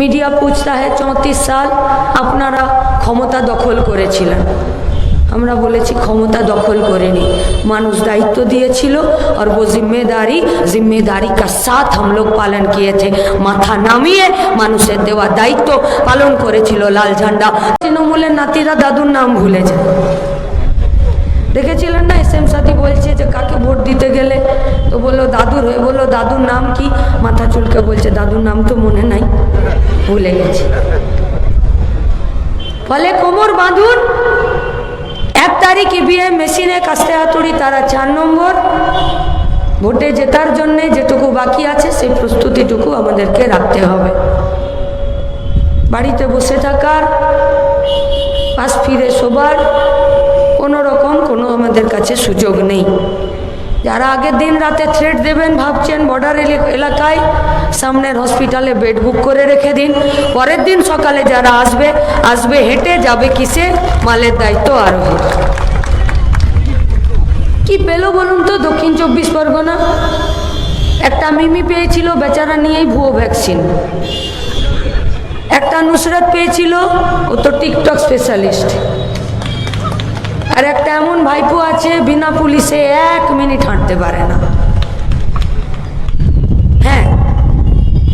Media পুছতা है চৌত্রিশ সাল আপনারা ক্ষমতা দখল করেছিলেন আমরা বলেছি ক্ষমতা দখল করেনি মানুষ দায়িত্ব দিয়েছিল আর वो जिम्मेदारी जिम्मेदारी का साथ हम लोग पालन किए थे মাথা নামিয়ে মানুষের দেওয়া দায়িত্ব পালন করেছিল লাল ঝান্ডা তৃণমূলের নাতিরা দাদুর নাম ভুলে যায় দেখেছিলেন না এস এম সাথী বলছে যে কাকে ভোট দিতে গেলে? তো বলল, দাদুর হয়ে বলল, দাদুর নাম কি? মাথা চুলকে বলছে, দাদুর নাম তো মনে নাই, ভুলে গেছে। ফলে কোমর বাঁধুন, এক তারিখ ইভিএম মেশিনে কাস্তে হাতুড়ি, তারা চার নম্বর। ভোটে জেতার জন্যে যেটুকু বাকি আছে, সেই প্রস্তুতিটুকু আমাদেরকে রাখতে হবে। বাড়িতে বসে থাকার, পাশ ফিরে শোবার কোনো রকম আমাদের কাছে সুযোগ নেই। যারা আগের দিন রাতে থ্রেট দেবেন ভাবছেন বর্ডার এলাকায়, সামনের হসপিটালে বেড বুক করে রেখে দিন। পরের দিন সকালে যারা আসবে আসবে হেঁটে যাবে কিসে? মালের দায়িত্ব আরোহী। কি পেল বলুন তো দক্ষিণ চব্বিশ পরগনা? একটা মিমি পেয়েছিল, বেচারা নিয়েই ভুয়ো ভ্যাকসিন একটা নুসরাত পেয়েছিল, ও তো টিকটক স্পেশালিস্ট আর একটা এমন ভাইপো আছে, বিনা পুলিশে এক মিনিট হাঁটতে পারে না। হ্যাঁ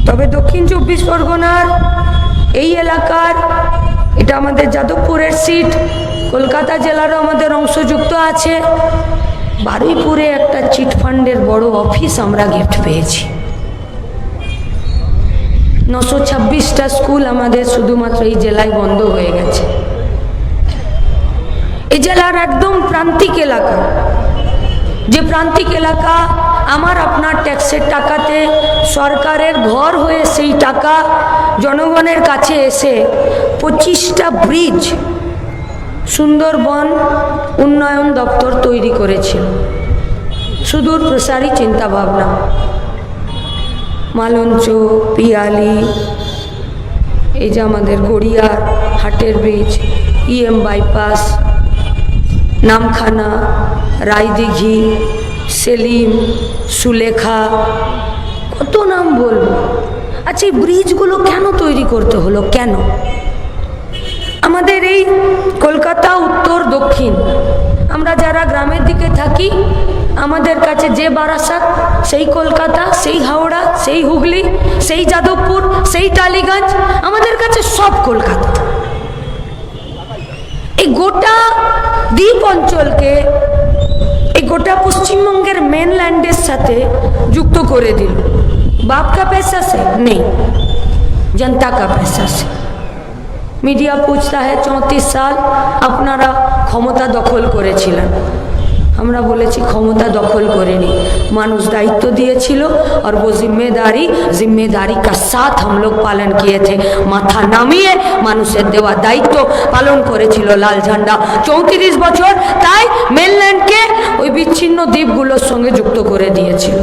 তবে দক্ষিণ চব্বিশ পরগনার এই এলাকার, এটা আমাদের যাদবপুরের সিট কলকাতা জেলারও আমাদের অংশযুক্ত আছে। বারুইপুরে একটা চিটফান্ডের বড় অফিস আমরা গিফট পেয়েছি। নশো ছাব্বিশটা স্কুল আমাদের শুধুমাত্র এই জেলায় বন্ধ হয়ে গেছে। এই জেলার একদম প্রান্তিক এলাকা। যে প্রান্তিক এলাকা, আমার আপনার ট্যাক্সের টাকাতে সরকারের ঘর হয়ে সেই টাকা জনগণের কাছে এসে পঁচিশটা ব্রিজ সুন্দরবন উন্নয়ন দপ্তর তৈরি করেছিল। সুদূর প্রসারী চিন্তাভাবনা। মালঞ্চ, পিয়ালি, এই যে আমাদের গড়িয়ার হাটের bridge, EM bypass Namkhana, Raidighi, Selim, Sulekha, কত নাম বলব? আচ্ছা এই ব্রিজগুলো কেন তৈরি করতে হলো? কেন? আমাদের এই কলকাতা, উত্তর, দক্ষিণ, আমরা যারা গ্রামের দিকে থাকি, আমাদের কাছে যে বারাসাত, সেই কলকাতা, সেই হাওড়া, সেই হুগলি, সেই যাদবপুর, সেই টালিগঞ্জ, আমাদের কাছে সব কলকাতা। এই গোটা দ্বীপ অঞ্চলকে এই গোটা পশ্চিমবঙ্গের মেনল্যান্ডের সাথে যুক্ত করে দিল বাপ কা पैसा से नहीं जनता का पैसा से মিডিয়া পুছতা है চৌত্রিশ সাল আপনারা ক্ষমতা দখল করেছিলেন আমরা বলেছি ক্ষমতা দখল করেনি মানুষ দায়িত্ব দিয়েছিল আর वो जिम्मेदारी जिम्मेदारी का साथ हम लोग पालन किए थे মাথা নামিয়ে মানুষের দেওয়া দায়িত্ব পালন করেছিল লাল ঝান্ডা চৌত্রিশ বছর তাই মেনল্যান্ডকে ওই বিচ্ছিন্ন দ্বীপগুলোর সঙ্গে যুক্ত করে দিয়েছিল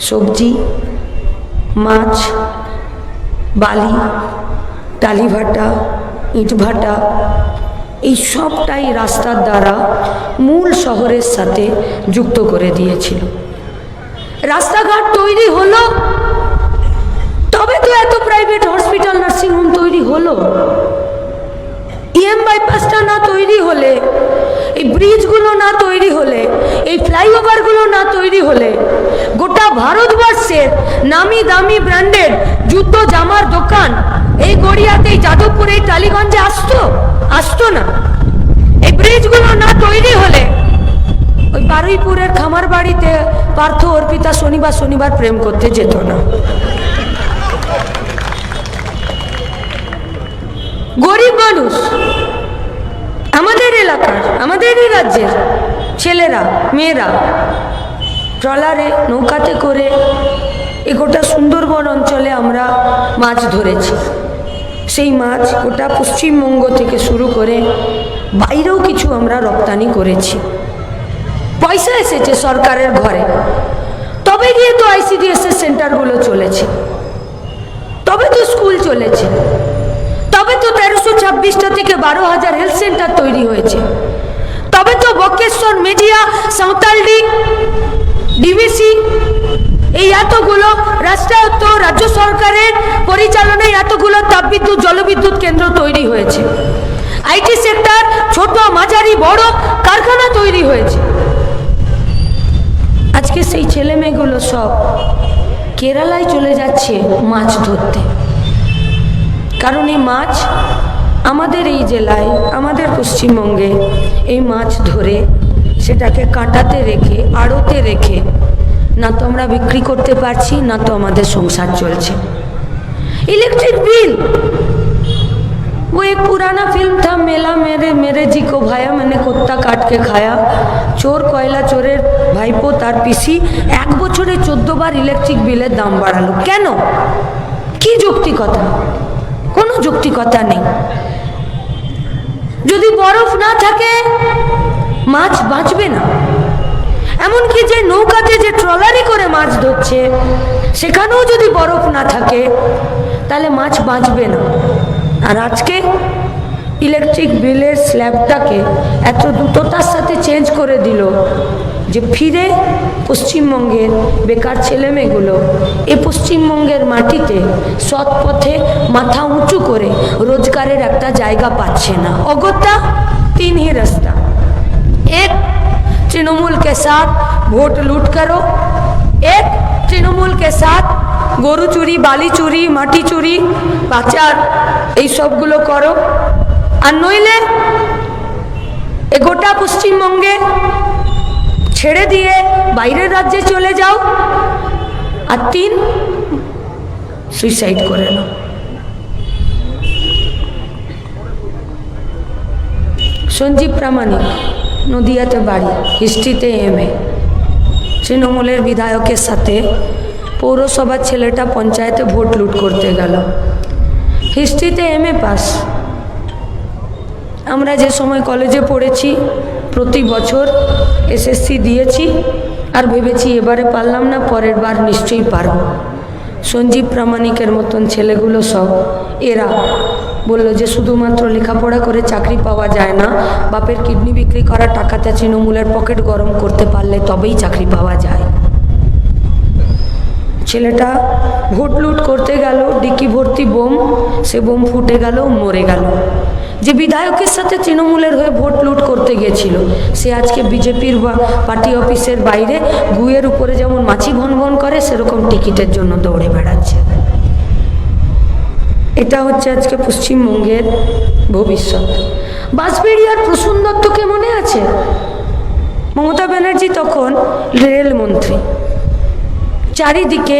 সবজি মাছ বালি টালিভাটা ইটভাটা এই সবটাই রাস্তার দ্বারা মূল শহরের সাথে যুক্ত করে দিয়েছিল। রাস্তাঘাট তৈরি হলো। তবে তো এত প্রাইভেট হসপিটাল নার্সিংহোম তৈরি হলো। ইএম বাইপাসটা না তৈরি হলে, এই ব্রিজগুলো না তৈরি হলে, এই ফ্লাইওভারগুলো না তৈরি হলে, গোটা ভারতবর্ষের নামি দামি ব্র্যান্ডেড জুতো জামার দোকান এই গড়িয়াতে যাদবপুরে টালিগঞ্জে আসতো? আসতো না। এই ব্রিজগুলো না তৈরি হলে ওই বারুইপুরের খামার বাড়িতে পার্থ অর্পিতা শনিবার শনিবার প্রেম করতে যেত না। গরিব মানুষ, আমাদের এলাকার, আমাদেরই রাজ্যের ছেলেরা, মেয়েরা, ট্রলারে, নৌকাতে করে এ গোটা সুন্দরবন অঞ্চলে আমরা মাছ ধরেছি। সেই মাছ গোটা পশ্চিমবঙ্গ থেকে শুরু করে বাইরেও কিছু আমরা রপ্তানি করেছি। পয়সা এসেছে সরকারের ঘরে। তবে গিয়ে তো আইসিডিএসের সেন্টারগুলো চলেছে। তবে তো স্কুল চলেছে। তবে তো তেরোশো ছাব্বিশটা থেকে বারো হাজার হেলথ সেন্টার তৈরি হয়েছে। তবে তো বকেশ্বর মেজিয়া, সাঁওতালডি ডিভিসি এই এতগুলো রাষ্ট্রায়ত্ত রাজ্য সরকারের পরিচালনায় এতগুলো তাপবিদ্যুৎ, জলবিদ্যুৎ কেন্দ্র তৈরি হয়েছে। আইটি সেক্টর, ছোট, মাঝারি, বড় কারখানা তৈরি হয়েছে। আজকে সেই ছেলে মেয়েগুলো সব কেরালায় চলে যাচ্ছে মাছ ধরতে। কারণ এই মাছ আমাদের এই জেলায়, আমাদের পশ্চিমবঙ্গে এই মাছ ধরে সেটাকে কাঁটাতে রেখে, আড়তে রেখে না তো আমরা বিক্রি করতে পারছি না তো আমাদের সংসার চলছে इलेक्ट्रिक बिल वो एक पुराना फिल्म था मेला मेरे मेरे जी को भाया मैंने कुत्ता काट के खाया চোর কয়লা চোরের ভাইপো তার পিসি এক বছরে চোদ্দ বার ইলেকট্রিক বিলের দাম বাড়ালো কেন কি যৌক্তিকতা কোনো যৌক্তিকতা নেই যদি বরফ না থাকে মাছ বাঁচবে না এমনকি যে নৌকাতে যে ট্রলারি করে মাছ ধরছে, সেখানেও যদি বরফ না থাকে, তাহলে মাছ বাঁচবে না। আর আজকে ইলেকট্রিক বিলের স্ল্যাবটাকে এত দ্রুততার সাথে চেঞ্জ করে দিল যে ফিরে পশ্চিমবঙ্গের বেকার ছেলেমেয়েগুলো এ পশ্চিমবঙ্গের মাটিতে সৎ পথে মাথা উঁচু করে রোজগারের একটা জায়গা পাচ্ছে না। অগত্যা তিন হি রাস্তা। एक तृणमूल के साथ वोट लूट करो एक তৃণমূল কে সাথ গরু চুরি বালি চুরি মাটি চুরি পাচার এই সবগুলো করো আর নইলে এ গোটা পশ্চিমবঙ্গে ছেড়ে দিয়ে বাইরের রাজ্যে চলে যাও আর তিন সুইসাইড করে নাও সঞ্জীব প্রামাণিক নদিয়াতে বাড়ি হিস্ট্রিতে এম এ তৃণমূলের বিধায়কের সাথে পৌরসভার ছেলেটা পঞ্চায়েতে ভোট লুট করতে গেল। হিস্ট্রিতে এম এ পাস। আমরা যে সময় কলেজে পড়েছি, প্রতি বছর এসএসসি দিয়েছি, আর ভেবেছি এবারে পারলাম না, পরের বার নিশ্চয়ই পারব। সঞ্জীব প্রামাণিকের মতন ছেলেগুলো সব, এরা বলল যে, শুধুমাত্র লেখাপড়া করে চাকরি পাওয়া যায় না। বাপের কিডনি বিক্রি করা টাকাতে তৃণমূলের পকেট গরম করতে পারলে তবেই চাকরি পাওয়া যায়। ছেলেটা ভোট লুট করতে গেল, ডিকি ভর্তি বোম, সে বোম ফুটে গেল, মরে গেল। যে বিধায়কের সাথে তৃণমূলের হয়ে ভোট লুট করতে গেছিল, সে আজকে বিজেপির পার্টি অফিসের বাইরে, গুয়ের উপরে যেমন মাছি ভন ভন করে, সেরকম টিকিটের জন্য দৌড়ে বেড়াচ্ছে। এটা হচ্ছে আজকে পশ্চিমবঙ্গের ভবিষ্যৎ। বাজপেড়িয়ার প্রসূন দত্তকে মনে আছে? মমতা ব্যানার্জি তখন রেলমন্ত্রী চারিদিকে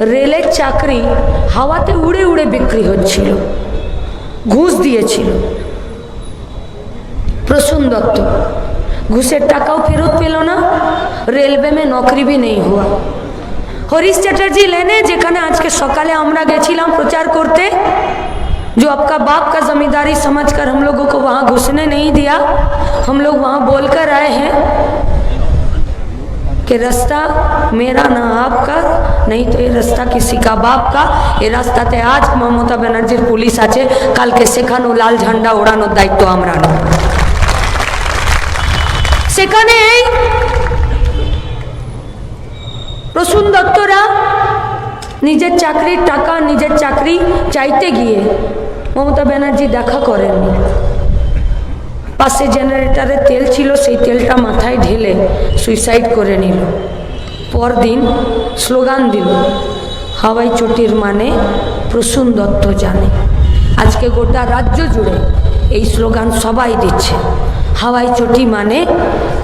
রেলের চাকরি হাওয়াতে উড়ে উড়ে বিক্রি হচ্ছিল। ঘুষ দিয়েছিল। প্রসূন দত্ত, ঘুষের টাকাও ফেরত পেল না। রেলবেমে নকরিবি নকরি নেই হওয়া হরিশ চ্যাটার্জি লেনে যেখানে আজকে সকালে আমরা গেছিলাম প্রচার করতে जो आपका बाप का जमींदारी समझकर हम लोगों को वहाँ घुसने नहीं दिया हम लोग वहाँ बोल कर आए हैं कि रास्ता मेरा ना आपका नहीं तो ये रास्ता किसी का बाप का এই রাস্তাতে আজ মমতা ব্যানার্জির পুলিশ আছে কালকে সেখানেও লাল ঝান্ডা ওড়ানোর দায়িত্ব আমরা নেব সেখানে এই প্রসূন দত্তরা নিজের চাকরির টাকা, নিজের চাকরি চাইতে গিয়ে মমতা ব্যানার্জি দেখা করেননি। পাশে জেনারেটারে তেল ছিল, সেই তেলটা মাথায় ঢেলে সুইসাইড করে নিল। পরদিন স্লোগান দিল, হাওয়াই চটির মানে প্রসূন দত্ত জানে। আজকে গোটা রাজ্য জুড়ে এই স্লোগান সবাই দিচ্ছে। হাওয়াই চটি মানে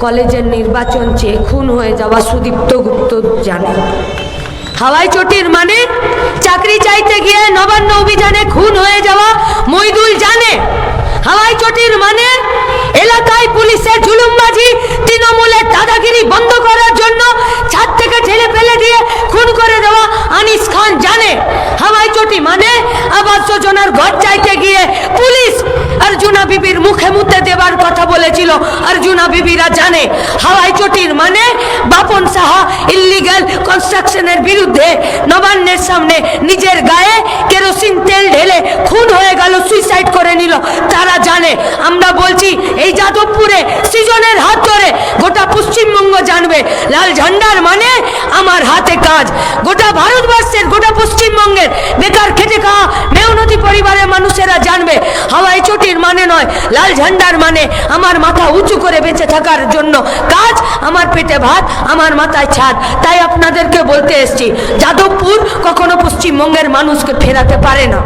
কলেজের নির্বাচন চেয়ে খুন হয়ে যাওয়া সুদীপ্ত গুপ্ত জানে। হাওয়াই চটির মানে চাকরি চাইতে গিয়ে নবান্ন অভিযানে খুন হয়ে যাওয়া মইদুল জানে। হাওয়াই চটির মানে এলাকায় পুলিশের জুলুমবাজি তৃণমূলের দাদাগিরি বন্ধ করার জন্য ছাদ থেকে ঠেলে ফেলে দিয়ে খুন করে দেওয়া আনিস খান জানে। হাওয়াই চটি মানে আবার পাঁচশো জনের ঘর চাইতে গিয়ে পুলিশ অর্জুনা বিবির মুখে মুতে দেবার কথা বলেছিল। অর্জুনা বিবিরা জানে, হাওয়াই চটির মানে বাপন সাহা ইল্লিগাল কনস্ট্রাকশনের বিরুদ্ধে নবান্নের সামনে নিজের গায়ে কেরোসিন তেল ঢেলে খুন হয়ে গেল সুইসাইড করে নিল। তারা জানে, আমরা বলছি এই যাদবপুরে সৃজনের হাত ধরে গোটা পশ্চিমবঙ্গ জানবে। লাল ঝান্ডার মানে আমার হাতে কাজ। গোটা ভারতবর্ষের গোটা পশ্চিমবঙ্গের বেকার খেটে খাওয়া মেহনতি পরিবারের মানুষেরা জানবে হাওয়াই চটির মানে নয়, লাল ঝান্ডার মানে আমার মাথা উঁচু করে বেঁচে থাকার জন্য কাজ, আমার পেটে ভাত, আমার মাথায় ছাদ। তাই আপনাদেরকে বলতে এসছি, যাদবপুর কখনো পশ্চিমবঙ্গের মানুষকে ফেরাতে পারে না।